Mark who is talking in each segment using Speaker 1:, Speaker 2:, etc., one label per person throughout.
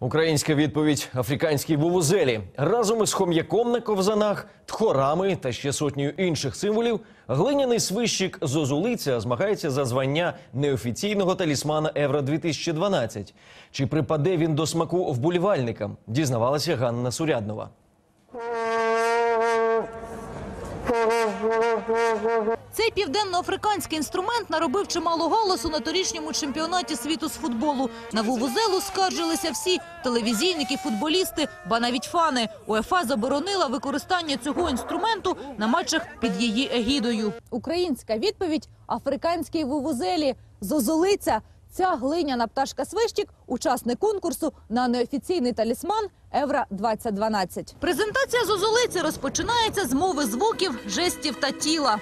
Speaker 1: Українська відповідь африканській вувузелі разом із хом'яком на ковзанах, тхорами та ще сотнею інших символів. Глиняний свищик Зозулиця змагається за звання неофіційного талісмана Евро 2012 Чи припаде він до смаку вболівальникам? Дізнавалася Ганна Суряднова.
Speaker 2: Цей південноафриканський інструмент наробив чимало голосу на торічньому чемпіонаті світу з футболу. На вувузелу скаржилися всі – телевізійники, футболісти, ба навіть фани. УЕФА заборонила використання цього інструменту на матчах під її егідою. Українська відповідь – африканській вувузелі. Зозулиця – Ця глиняна пташка свищик – учасник конкурсу на неофіційний талісман Евро 2012. Презентація зозулиці розпочинається з мови звуків, жестів та тіла.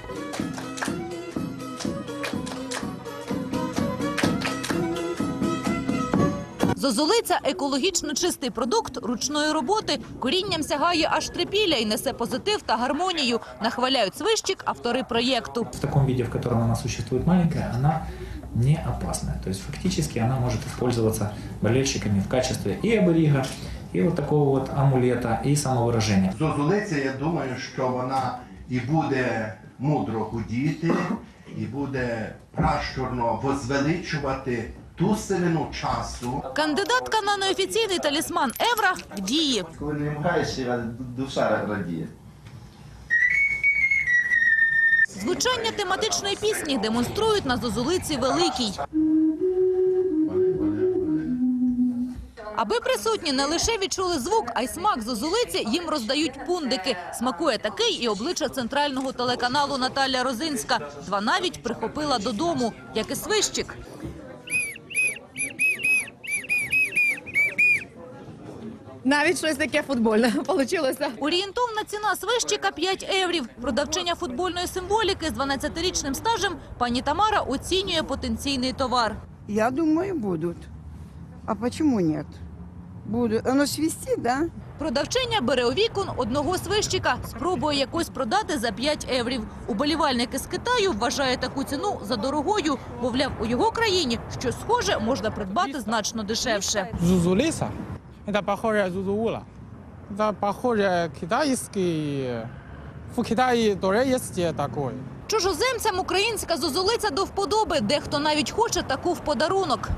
Speaker 2: Зозулиця – екологічно чистий продукт ручної роботи. Корінням сягає аж трипілля і несе позитив та гармонію. Нахваляють свищик автори проєкту.
Speaker 3: В таком виде, в котором она существует маленькая, она не опасная. То есть фактически она может использоваться болельщиками в качестве и оберега, и вот такого вот амулета, и самовыражения.
Speaker 4: Зозулиця, я думаю, що вона і буде мудро гудіти, і буде пращурно возвеличувати ту сивину часу,
Speaker 2: Кандидатка на неофіційний талісман Евра в дії.
Speaker 5: Коли не махаєш, душа радіє.
Speaker 2: Звучання тематичної пісні демонструють на зозулиці великій. Аби присутні не лише відчули звук, а й смак зозулиці, їм роздають пундики. Смакує такий і обличчя центрального телеканалу Наталя Розинська. Два навіть прихопила додому, як і свищик.
Speaker 6: Навіть щось таке футбольне вийшло.
Speaker 2: Орієнтовна ціна свищика 5 еврів. Продавчиня футбольної символіки з 12-річним стажем пані Тамара оцінює потенційний товар.
Speaker 7: Я думаю, будут. А почему нет? Будут. Оно свистит, да?
Speaker 2: Продавчиня бере у вікон одного свищика, спробує якось продати за 5 еврів. Уболівальники з Китаю вважає таку ціну за дорогою. Мовляв, у його країні щось схоже можна придбати значно дешевше.
Speaker 8: Зузулиса. Это похоже Зузуула. Это похоже китайский. В Китае тоже есть такой.
Speaker 2: Чужоземцям українська зозулиця до вподоби. Дехто навіть хоче таку в подарунок.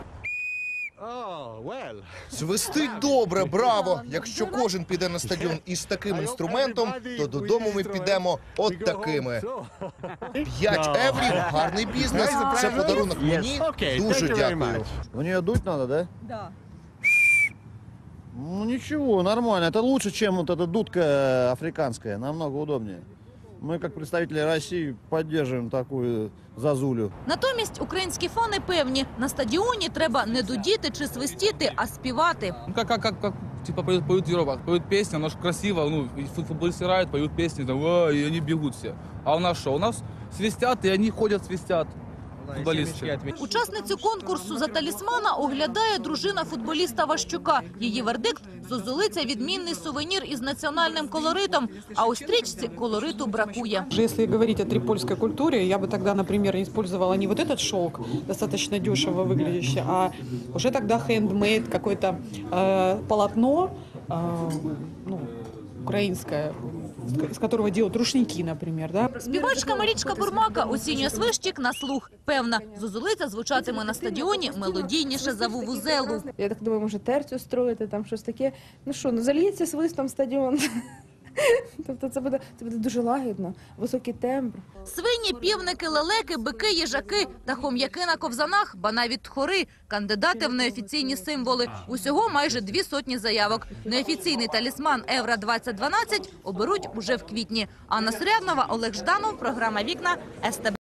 Speaker 9: Свистить добре, браво! Якщо кожен піде на стадіон із таким інструментом, то додому ми підемо от такими. П'ять еврів – гарний бізнес. Це подарунок мені. Дуже дякую.
Speaker 5: В нее дуть надо, да?
Speaker 6: Да.
Speaker 5: Ну ничего, нормально. Это лучше, чем вот эта дудка африканская. Намного удобнее. Мы, как представители России, поддерживаем такую зазулю.
Speaker 2: Натомість українські фани певні, на стадіоні треба не дудіти чи свистіти, а співати.
Speaker 10: Ну, как, как, как, как типа поют, поют в Европах, поют песни, оно же красиво, ну, и фут- футболисты играют, поют песни, там, «Ой», и они бегут все. А у нас что? У нас свистят, и они ходят, свистят, футболисты.
Speaker 2: Учасницю конкурсу за талісмана оглядає дружина футболіста Ващука. Її вердикт – зозулиця відмінний сувенір із національним колоритом, а у стрічці колориту бракує.
Speaker 11: Если говорить о трипольской культуре, я бы тогда, например, использовала не вот этот шелк, достаточно дешево выглядящий, а уже тогда хендмейд, какое-то э, полотно, э, ну, украинское, из которого делают рушники, например, да.
Speaker 2: Співачка Марічка Бурмака оцінює свищик на слух. Певна, зозулиця звучатиме на стадіоні мелодійніше за вувузелу.
Speaker 6: Я так думаю, може терцю строїти, там щось таке. Ну що, ну зальється свистом стадіон. Тобто це буде, це буде дуже лагідно, високий тембр.
Speaker 2: Свині, півники, лелеки, бики, їжаки та хом'яки на ковзанах, ба навіть тхори – кандидати в неофіційні символи. Усього майже дві сотні заявок. Неофіційний талісман Евро-2012 оберуть уже в квітні. Анна Сурявнова, Олег Жданов, програма «Вікна», СТБ.